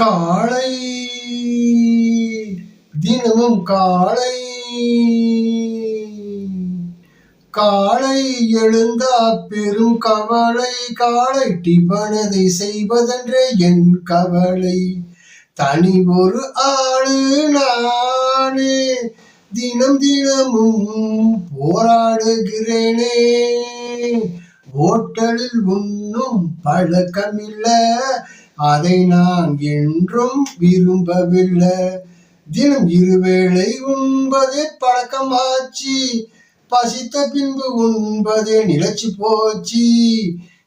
காளை. தினமும் காளை. காளை எழுந்தா பெரும் கவலை. காளை டிபனதை செய்வதென்றே என் கவலை. தனி ஒரு ஆளு நானே. தினம் தினமும் போராடுகிறேனே. ஓட்டலில் உண்ணும் பழக்கமில்லை. அதை நான் என்றும் விரும்பவில்லை. தினம் இருவேளை உண்பதே பழக்கமாச்சு. பசித்த பின்பு உண்பதே நிலச்சி போச்சு.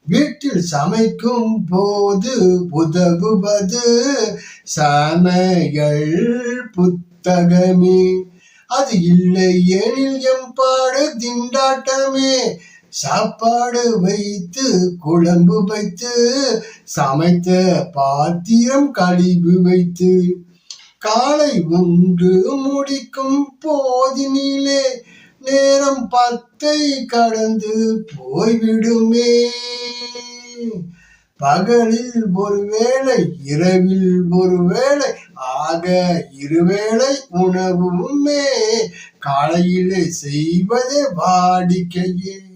வீட்டில் சமைக்கும் போது உதவுவது சமையல் புத்தகமே. அது இல்லை எனில் எம்பாடு திண்டாட்டமே. சாப்பாடு வைத்து குழம்பு வைத்து சமைத்த பாத்திரம் கழிவு வைத்து. காலை உண்டு முடிக்கும் போதினிலே நேரம் பத்தை கடந்து போய்விடுமே. பகலில் ஒரு வேளை இரவில் ஒரு வேளை ஆக இருவேளை உணவுமே. காலையிலே செய்வதே வாடிக்கையே.